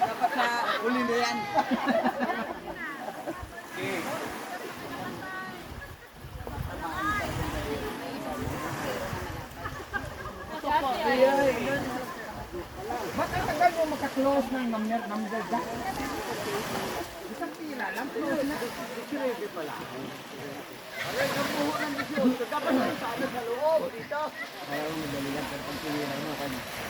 Dapat sa uli na yan. Ba't ang tagal mo makaklose ng number number da? Isang pila lang, close na. Sirebe pala. Aray, buho ng bisyon. Dapat na sa loob, dito. Ayaw mo dali lang pero pag tinira mo kanya.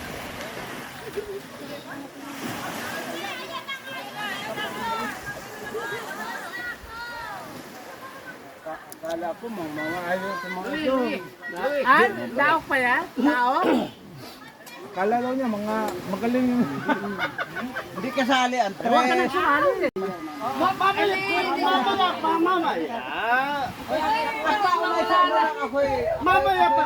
Akala ko mga mga ayaw sa mga ito. Ah, tao pa yan? Tao? Akala daw niya mga magaling yung... Hindi kasali ang tres. Huwag ka na sumali eh. Mamaya, mamaya, mamaya. Sama lang ako eh. Mamaya pa.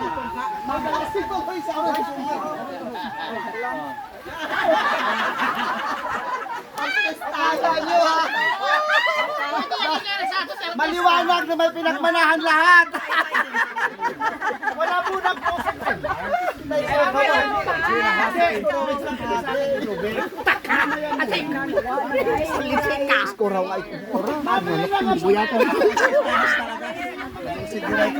Maliwanag na may pinagmanahan lahat! Wala po nang posing. Isko raw ay buyatan. Siguray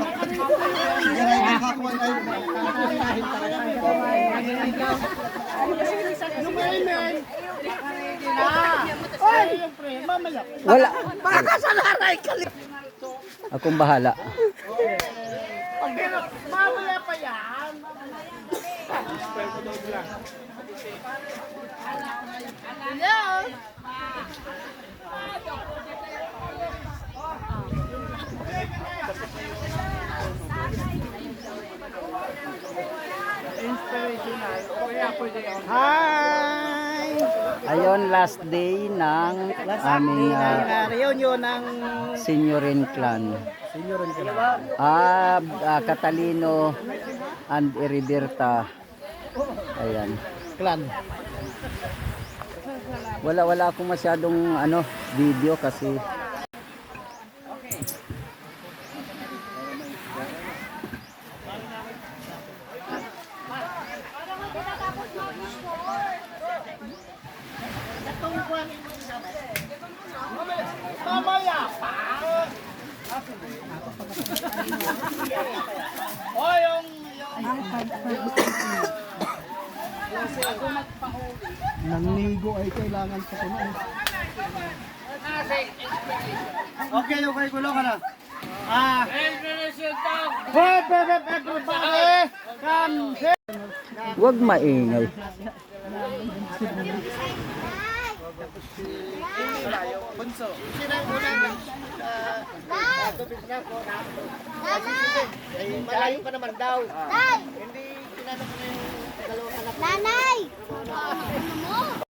Akong bahala. Mamaya pa yan. Inspirational. O kaya pwede yun. Hi! Ayun, last day ng aming ah, reunion ng seniorin clan. Ah, ah, Catalino and Iriberta. Ayan. Clan. Wala wala akong masyadong ano video kasi Mamaya pa! O yung... Nangligo ay kailangan sa kuno. Okay, okay, gulo ka na. Ah, Hey, baby, everybody! Come here! wag maingay. Bunso. Malayo pa naman daw. Hindi tinanong ko na yung dalawang anak. Nana!